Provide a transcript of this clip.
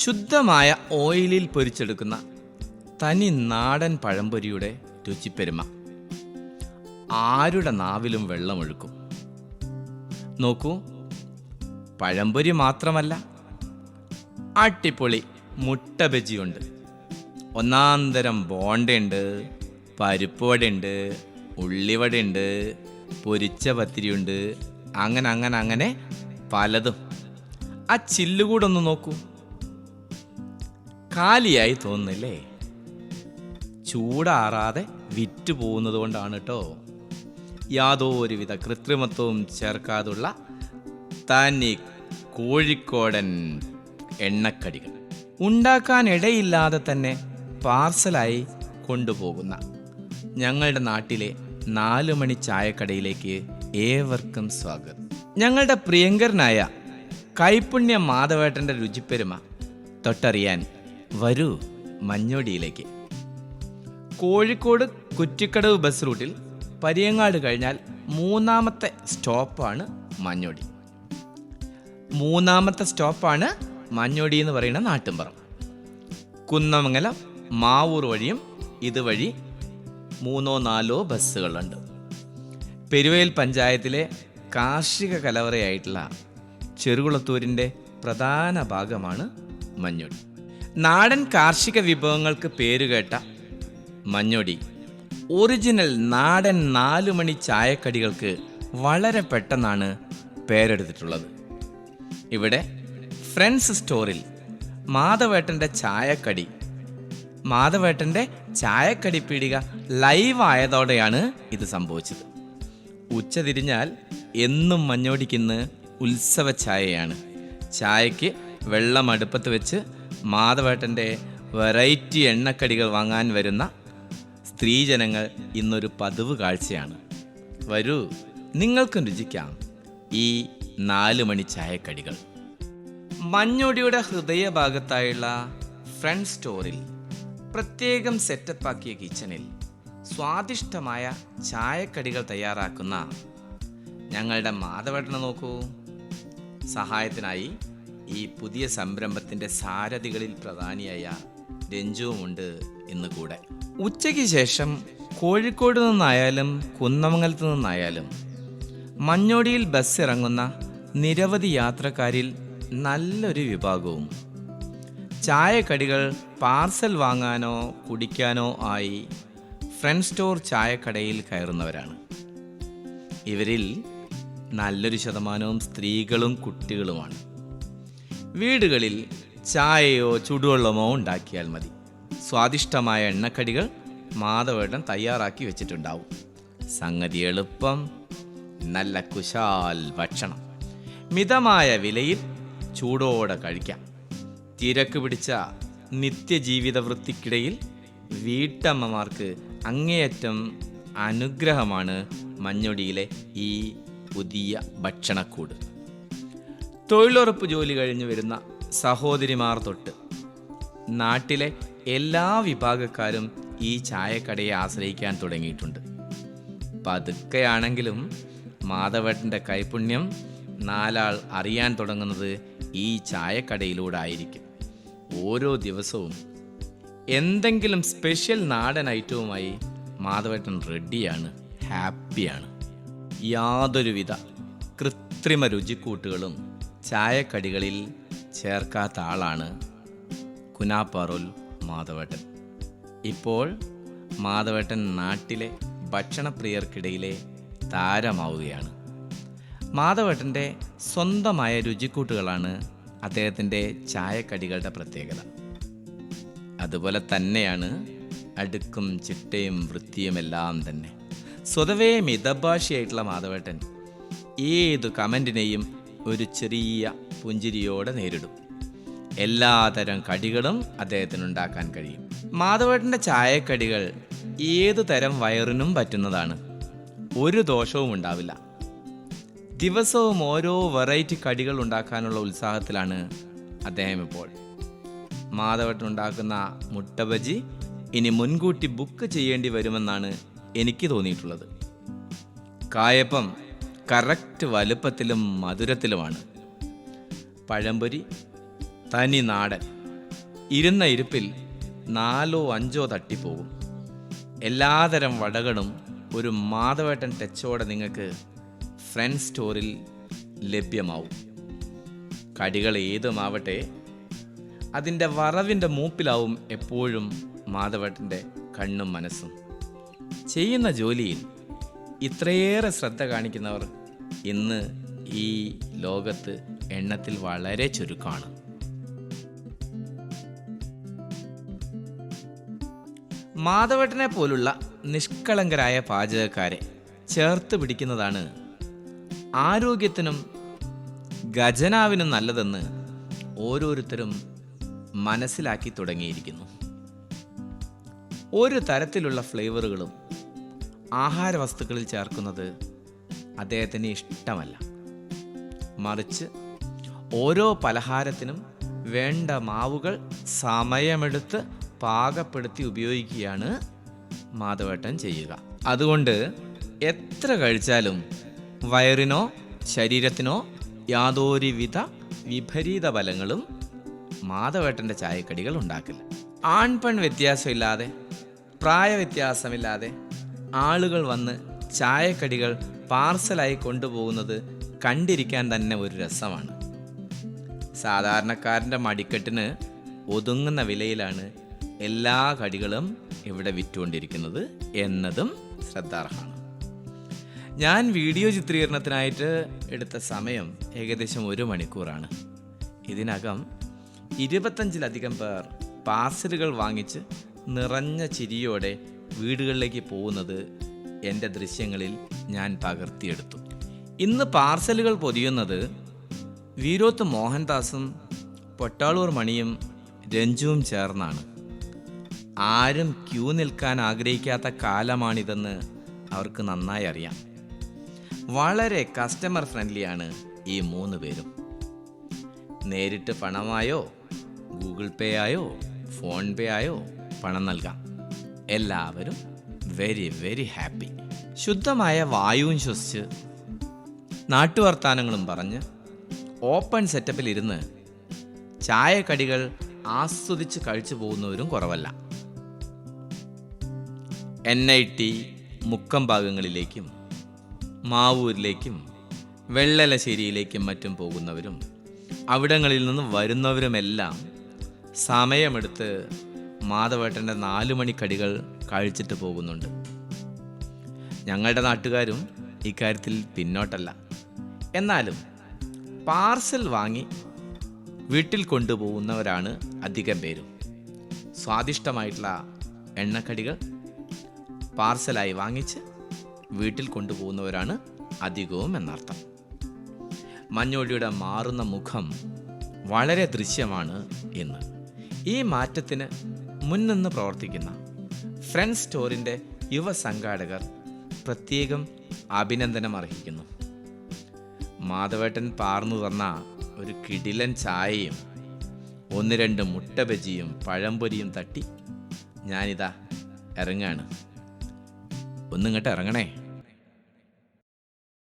ശുദ്ധമായ ഓയിലിൽ പൊരിച്ചെടുക്കുന്ന തനി നാടൻ പഴംപൊരിയുടെ രുചിപ്പെരുമ. ആരുടെ നാവിലും വെള്ളമൊഴുക്കും. നോക്കൂ പഴംപൊരി മാത്രമല്ല അട്ടിപ്പൊളി മുട്ട ബജിയുണ്ട്. ഒന്നാന്തരം ബോണ്ടയുണ്ട് പരിപ്പുവടയുണ്ട് ഉള്ളിവടയുണ്ട് പൊരിച്ച പത്തിരിയുണ്ട് അങ്ങനെ അങ്ങനെ അങ്ങനെ പലതും. ആ ചില്ലുകൂടൊന്ന് നോക്കൂ. കാലിയായി തോന്നുന്നില്ലേ? ചൂടാറാതെ വിറ്റ് പോകുന്നത് കൊണ്ടാണ് കേട്ടോ യാതൊരുവിധ കൃത്രിമത്വവും ചേർക്കാതുള്ള തനി കോഴിക്കോടൻ എണ്ണക്കടികൾ. ഉണ്ടാക്കാൻ ഇടയില്ലാതെ തന്നെ പാർസലായി കൊണ്ടുപോകുന്ന ഞങ്ങളുടെ നാട്ടിലെ നാലു മണി ചായക്കടയിലേക്ക് ഏവർക്കും സ്വാഗതം. ഞങ്ങളുടെ പ്രിയങ്കരനായ കൈപുണ്യ മാധവേട്ടന്റെ രുചിപ്പെരുമ തൊട്ടറിയാൻ വരൂ മഞ്ഞോടിയിലേക്ക്. കോഴിക്കോട് കുറ്റിക്കടവ് ബസ് റൂട്ടിൽ പരിയങ്ങാട് കഴിഞ്ഞാൽ മൂന്നാമത്തെ സ്റ്റോപ്പാണ് മഞ്ഞോടി. മൂന്നാമത്തെ സ്റ്റോപ്പാണ് മഞ്ഞോടി എന്ന് പറയുന്ന നാട്ടിൻപുറം. കുന്നമംഗലം മാവൂർ വഴിയും ഇതുവഴി മൂന്നോ നാലോ ബസ്സുകളുണ്ട്. പെരുവേൽ പഞ്ചായത്തിലെ കാർഷിക കലവറയായിട്ടുള്ള ചെറുകുളത്തൂരിന്റെ പ്രധാന ഭാഗമാണ് മഞ്ഞൊടി. നാടൻ കാർഷിക വിഭവങ്ങൾക്ക് പേരുകേട്ട മഞ്ഞൊടി. ഒറിജിനൽ നാടൻ നാലുമണി ചായക്കടികൾക്ക് വളരെ പെട്ടെന്നാണ് പേരെടുത്തിട്ടുള്ളത്. ഇവിടെ ഫ്രണ്ട്സ് സ്റ്റോറിൽ മാധവേട്ടന്റെ ചായക്കടി. മാധവേട്ടന്റെ ചായക്കടി പീടിക ലൈവ് ആയതോടെയാണ് ഇത് സംഭവിച്ചത്. ഉച്ചതിരിഞ്ഞാൽ എന്നും മഞ്ഞോടിക്കുന്ന ഉത്സവ ചായയാണ്. ചായക്ക് വെള്ളം അടുപ്പത്ത് വെച്ച് മാധവേട്ടന്റെ വെറൈറ്റി എണ്ണക്കടികൾ വാങ്ങാൻ വരുന്ന സ്ത്രീജനങ്ങൾ ഇന്നൊരു പതിവ് കാഴ്ചയാണ്. വരൂ നിങ്ങൾക്കും രുചിക്കാം ഈ നാല് മണി ചായക്കടികൾ. മഞ്ഞൊടിയുടെ ഹൃദയഭാഗത്തായുള്ള ഫ്രണ്ട് സ്റ്റോറിൽ പ്രത്യേകം സെറ്റപ്പാക്കിയ കിച്ചണിൽ സ്വാദിഷ്ടമായ ചായക്കടികൾ തയ്യാറാക്കുന്ന ഞങ്ങളുടെ മാധവേട്ടനെ നോക്കൂ. സഹായത്തിനായി ഈ പുതിയ സംരംഭത്തിന്റെ സാരഥികളിൽ പ്രധാനിയായ രഞ്ജുവുമുണ്ട് ഇന്ന് കൂടെ ഉച്ചയ്ക്ക് ശേഷം കോഴിക്കോട് നിന്നായാലും കുന്നമംഗലത്ത് നിന്നായാലും മഞ്ഞോടിയിൽ ബസ് ഇറങ്ങുന്ന നിരവധി യാത്രക്കാരിൽ നല്ലൊരു വിഭാഗവും. ചായക്കടികൾ പാർസൽ വാങ്ങാനോ കുടിക്കാനോ ആയി ഫ്രണ്ട് സ്റ്റോർ ചായക്കടയിൽ കയറുന്നവരാണ്. ഇവരിൽ നല്ലൊരു ശതമാനവും സ്ത്രീകളും കുട്ടികളുമാണ്. വീടുകളിൽ ചായയോ ചുടുവെള്ളമോ ഉണ്ടാക്കിയാൽ മതി. സ്വാദിഷ്ടമായ എണ്ണക്കടികൾ മാധവേട്ടൻ തയ്യാറാക്കി വെച്ചിട്ടുണ്ടാവും. സംഗതി എളുപ്പം നല്ല കുശാൽ ഭക്ഷണം. മിതമായ വിലയിൽ ചൂടോടെ കഴിക്കാം. തിരക്ക് പിടിച്ച നിത്യജീവിത വൃത്തിക്കിടയിൽ വീട്ടമ്മമാർക്ക് അങ്ങേയറ്റം അനുഗ്രഹമാണ് മഞ്ഞൊടിയിലെ ഈ പുതിയ ഭക്ഷണക്കൂട്. തൊഴിലുറപ്പ് ജോലി കഴിഞ്ഞു വരുന്ന സഹോദരിമാർ തൊട്ട് നാട്ടിലെ എല്ലാ വിഭാഗക്കാരും ഈ ചായക്കടയെ ആശ്രയിക്കാൻ തുടങ്ങിയിട്ടുണ്ട്. പതുക്കെയാണെങ്കിലും മാധവേട്ടന്റെ കൈപുണ്യം നാലാൾ അറിയാൻ തുടങ്ങുന്നത് ഈ ചായക്കടയിലൂടെ ആയിരിക്കും ഓരോ ദിവസവും എന്തെങ്കിലും സ്പെഷ്യൽ നാടൻ ഐറ്റവുമായി മാധവേട്ടൻ റെഡിയാണ് ഹാപ്പിയാണ്. യാതൊരുവിധ കൃത്രിമ രുചിക്കൂട്ടുകളും ചായക്കടികളിൽ ചേർക്കാത്ത ആളാണ് കുനാപ്പറുൽ മാധവേട്ടൻ. ഇപ്പോൾ മാധവേട്ടൻ നാട്ടിലെ ഭക്ഷണപ്രിയർക്കിടയിലെ താരമാവുകയാണ്. മാധവേട്ടന്റെ സ്വന്തമായ രുചിക്കൂട്ടുകളാണ് അദ്ദേഹത്തിന്റെ ചായക്കടികളുടെ പ്രത്യേകത. അതുപോലെ തന്നെയാണ് അടുക്കും ചിട്ടയും വൃത്തിയുമെല്ലാം തന്നെ. സ്വതവേ മിതഭാഷയായിട്ടുള്ള മാധവേട്ടൻ ഏത് കമന്റിനെയും ഒരു ചെറിയ പുഞ്ചിരിയോടെ നേരിടും. എല്ലാതരം കടികളും അദ്ദേഹത്തിന് ഉണ്ടാക്കാൻ കഴിയും. മാധവേട്ടന്റെ ചായക്കടികൾ ഏതു തരം വയറിനും പറ്റുന്നതാണ്. ഒരു ദോഷവും ഉണ്ടാവില്ല. ദിവസവും ഓരോ വെറൈറ്റി കടികൾ ഉണ്ടാക്കാനുള്ള ഉത്സാഹത്തിലാണ് അദ്ദേഹം ഇപ്പോൾ. മാധവട്ടൻ ഉണ്ടാക്കുന്ന മുട്ട ബജി ഇനി മുൻകൂട്ടി ബുക്ക് ചെയ്യേണ്ടി വരുമെന്നാണ് എനിക്ക് തോന്നിയിട്ടുള്ളത്. കായപ്പം കറക്റ്റ് വലുപ്പത്തിലും മധുരത്തിലുമാണ്. പഴംപൊരി തനി നാടൻ ഇരുന്ന ഇരിപ്പിൽ നാലോ അഞ്ചോ തട്ടിപ്പോകും എല്ലാതരം വടകളും ഒരു മാധവേട്ടൻ ടച്ചോടെ നിങ്ങൾക്ക് ഫ്രണ്ട് സ്റ്റോറിൽ ലഭ്യമാവും. കടികൾ ഏതുമാവട്ടെ അതിന്റെ വറവിന്റെ മൂപ്പിലാവും എപ്പോഴും മാധവേട്ടന്റെ കണ്ണും മനസ്സും. ചെയ്യുന്ന ജോലിയിൽ ഇത്രയേറെ ശ്രദ്ധ കാണിക്കുന്നവർ ഇന്ന് ഈ ലോകത്ത് എണ്ണത്തിൽ വളരെ ചുരുക്കമാണ്. മാധവട്ടനെ പോലുള്ള നിഷ്കളങ്കരായ പാചകക്കാരെ ചേർത്ത് പിടിക്കുന്നതാണ് ആരോഗ്യത്തിനും ഖജനാവിനും നല്ലതെന്ന് ഓരോരുത്തരും മനസ്സിലാക്കി തുടങ്ങിയിരിക്കുന്നു. ഒരു തരത്തിലുള്ള ഫ്ലേവറുകളും ആഹാര വസ്തുക്കളിൽ ചേർക്കുന്നത് അദ്ദേഹത്തിന് ഇഷ്ടമല്ല. മറിച്ച് ഓരോ പലഹാരത്തിനും വേണ്ട മാവുകൾ സമയമെടുത്ത് പാകപ്പെടുത്തി ഉപയോഗിക്കുകയാണ് മാധവേട്ടൻ ചെയ്യുക. അതുകൊണ്ട് എത്ര കഴിച്ചാലും വയറിനോ ശരീരത്തിനോ യാതൊരുവിധ വിപരീത ഫലങ്ങളും മാധവേട്ടന്റെ ചായക്കടികൾ ഉണ്ടാക്കില്ല. ആൺപെൺ വ്യത്യാസമില്ലാതെ പ്രായവ്യത്യാസമില്ലാതെ ആളുകൾ വന്ന് ചായക്കടികൾ പാർസലായി കൊണ്ടുപോകുന്നത് കണ്ടിരിക്കാൻ തന്നെ ഒരു രസമാണ്. സാധാരണക്കാരന്റെ മടിക്കെട്ടിന് ഒതുങ്ങുന്ന വിലയിലാണ് എല്ലാ കടികളും ഇവിടെ വിറ്റുകൊണ്ടിരിക്കുന്നത് എന്നതും ശ്രദ്ധാർഹമാണ്. ഞാൻ വീഡിയോ ചിത്രീകരണത്തിനായിട്ട് എടുത്ത സമയം ഏകദേശം ഒരു മണിക്കൂറാണ്. ഇതിനകം ഇരുപത്തഞ്ചിലധികം പേർ പാർസലുകൾ വാങ്ങിച്ച് നിറഞ്ഞ ചിരിയോടെ വീടുകളിലേക്ക് പോകുന്നത് എന്റെ ദൃശ്യങ്ങളിൽ ഞാൻ പകർത്തിയെടുത്തു. ഇന്ന് പാർസലുകൾ പൊതിയുന്നത് വീരോത്ത് മോഹൻദാസും പൊട്ടാളൂർ മണിയും രഞ്ജുവും ചേർന്നാണ്. ആരും ക്യൂ നിൽക്കാൻ ആഗ്രഹിക്കാത്ത കാലമാണിതെന്ന് അവർക്ക് നന്നായി അറിയാം. വളരെ കസ്റ്റമർ ഫ്രണ്ട്ലിയാണ് ഈ മൂന്ന് പേരും. നേരിട്ട് പണമായോ ഗൂഗിൾ പേ ആയോ ഫോൺ പേ ആയോ പണം നൽകാം. എല്ലാവരും വെരി വെരി ഹാപ്പി ശുദ്ധമായ വായുവും ശ്വസിച്ച് നാട്ടുവർത്താനങ്ങളും പറഞ്ഞ് ഓപ്പൺ സെറ്റപ്പിൽ ഇരുന്ന് ചായക്കടികൾ ആസ്വദിച്ച് കഴിച്ചു പോകുന്നവരും കുറവല്ല. എൻ ഐ ടി മുക്കം ഭാഗങ്ങളിലേക്കും മാവൂരിലേക്കും വെള്ളലശ്ശേരിയിലേക്കും മറ്റും പോകുന്നവരും അവിടങ്ങളിൽ നിന്ന് വരുന്നവരുമെല്ലാം സമയമെടുത്ത് മാധവേട്ടന്റെ നാലു മണിക്കടികൾ കഴിച്ചിട്ട് പോകുന്നുണ്ട്. ഞങ്ങളുടെ നാട്ടുകാരും ഇക്കാര്യത്തിൽ പിന്നോട്ടല്ല. എന്നാലും പാർസൽ വാങ്ങി വീട്ടിൽ കൊണ്ടുപോകുന്നവരാണ് അധികം പേരും. സ്വാദിഷ്ടമായിട്ടുള്ള എണ്ണക്കടികൾ പാർസലായി വാങ്ങിച്ച് വീട്ടിൽ കൊണ്ടുപോകുന്നവരാണ് അധികവും എന്നർത്ഥം. മഞ്ഞോടിയുടെ മാറുന്ന മുഖം വളരെ ദൃശ്യമാണ് ഇന്ന് ഈ മാറ്റത്തിന് മുൻനിന്ന് പ്രവർത്തിക്കുന്ന ഫ്രണ്ട് സ്റ്റോറിന്റെ യുവ സംഘാടകർ പ്രത്യേകം അഭിനന്ദനം അർഹിക്കുന്നു. മാധവേട്ടൻ പാർന്നു തന്ന ഒരു കിടിലൻ ചായയും ഒന്ന് രണ്ട് മുട്ട ബജിയും പഴംപൊരിയും തട്ടി ഞാനിതാ ഇറങ്ങാണ്. ഒന്നിങ്ങോട്ട് ഇറങ്ങണേ.